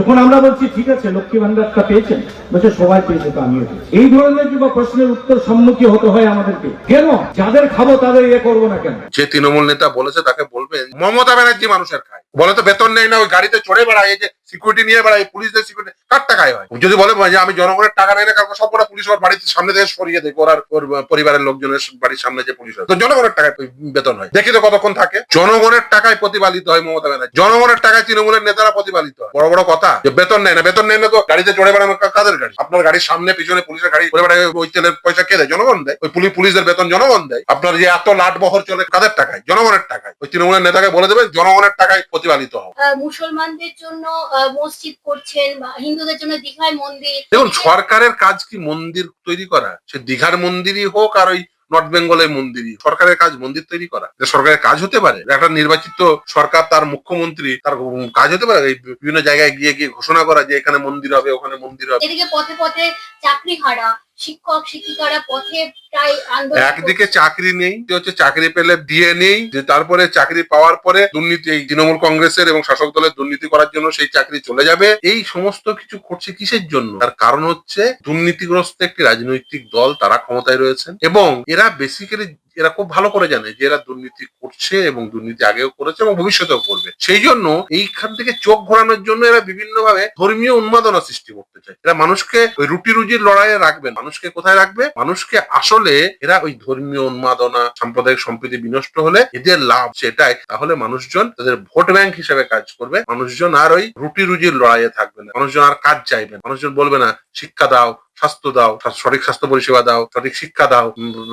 যখন আমরা বলছি, ঠিক আছে, লক্ষ্মী ভান্ডারটা পেয়েছেন। বলছে, সবাই পেয়েছে তো আমিও এই ধরনের যে প্রশ্নের উত্তর সম্মুখীন হতে হয় আমাদেরকে। কেন? যাদের খাব তাদের ইয়ে করব না কেন? যে তৃণমূল নেতা বলেছে, তাকে বলবেন মমতা ব্যানার্জি মানুষের খায়। বলে তো বেতন নেই না, ওই গাড়িতে চড়ে বেড়ায় যে সিকিউরিটি নিয়ে বেড়ায় পুলিশদের সিকিউরিটি কার টাকায় হয়? যদি বলে যে আমি জনগণের টাকা নেই না কারণ সবকটা পুলিশ ওর বাড়ির সামনে থেকে সরিয়ে দেয় ওর ওর পরিবারের লোকজনের বাড়ির সামনে যে পুলিশ হয়। তো জনগণের টাকায় বেতন হয়। দেখি তো কতক্ষণ থাকে। জনগণের টাকায় প্রতিপালিত হয় মমতা ব্যানার্জি। জনগণের টাকায় তৃণমূলের নেতারা প্রতিপালিত হয়। বড় বড় কথা যে বেতন নেয় না বেতন নেই না তো গাড়িতে চড়ে বেড়ানো কাদের গাড়ি? আপনার গাড়ির সামনে পিছনে পুলিশের গাড়ি চড়ে বেড়ায় ওই তেলের পয়সা কে দেয়? জনগণ দেয়। ওই পুলিশ পুলিশদের বেতন জনগণ দেয়। আপনার যে এত লাট বহর চলে কাদের টাকায়? জনগণের টাকায়। ওই তৃণমূলের নেতাকে বলে দেবেন জনগণের টাকায় প্রতিপালিত আহ, মুসলমানদের জন্য মসজিদ করছেন বা হিন্দুদের জন্য দীঘায় মন্দির। দেখুন সরকারের কাজ কি মন্দির তৈরি করা? সে দীঘার মন্দিরই হোক আর ওই নর্থ বেঙ্গলের মন্দিরই। সরকারের কাজ মন্দির তৈরি করা। যে সরকারের কাজ হতে পারে। একটা নির্বাচিত সরকার তার মুখ্যমন্ত্রী তার কাজ হতে পারে। বিভিন্ন জায়গায় গিয়ে গিয়ে ঘোষণা করা যে এখানে মন্দির হবে ওখানে মন্দির হবে। এদিকে পথে পথে চাকরি হারা। শিক্ষক শিক্ষিকারা পথে প্রায় আন্দোলন একদিকে চাকরি নেই হচ্ছে চাকরি পেলে দিয়ে নেই যে তারপরে চাকরি পাওয়ার পরে দুর্নীতি এই তৃণমূল কংগ্রেসের এবং শাসক দলের দুর্নীতি করার জন্য সেই চাকরি চলে যাবে। এই সমস্ত কিছু করছে কিসের জন্য? তার কারণ হচ্ছে দুর্নীতিগ্রস্ত একটি রাজনৈতিক দল তারা ক্ষমতায় রয়েছেন এবং এরা বেসিক্যালি এরা খুব ভালো করে জানে যে এরা দুর্নীতি করছে এবং দুর্নীতি আগেও করেছে এবং ভবিষ্যতেও করবে। সেই জন্য এইখান থেকে চোখ ঘোরানোর জন্য এরা বিভিন্ন ভাবে ধর্মীয় উন্মাদনা সৃষ্টি করতে চায়। এরা মানুষকে ওই রুটি রুজির লড়াইয়ে রাখবে, মানুষকে কোথায় রাখবে? মানুষকে আসলে এরা ওই ধর্মীয় উন্মাদনা, সাম্প্রদায়িক সম্প্রীতি বিনষ্ট হলে এদের লাভ সেটাই। তাহলে মানুষজন তাদের ভোট ব্যাংক হিসেবে কাজ করবে। মানুষজন আর ওই রুটি রুজির লড়াইয়ে থাকবে না। মানুষজন আর কাজ চাইবে মানুষজন বলবে না, শিক্ষা দাও স্বাস্থ্য দাও সঠিক স্বাস্থ্য পরিষেবা দাও, সঠিক শিক্ষা দাও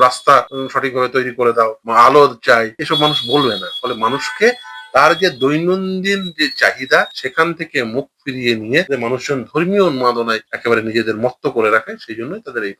রাস্তা সঠিকভাবে তৈরি করে দাও আলো চাই, এসব মানুষ বলবে না। ফলে মানুষকে তার যে দৈনন্দিন যে চাহিদা, সেখান থেকে মুখ ফিরিয়ে নিয়ে মানুষজন ধর্মীয় উন্মাদনায় একেবারে নিজেদের মত্ত করে রাখে, সেই জন্যই তাদের এই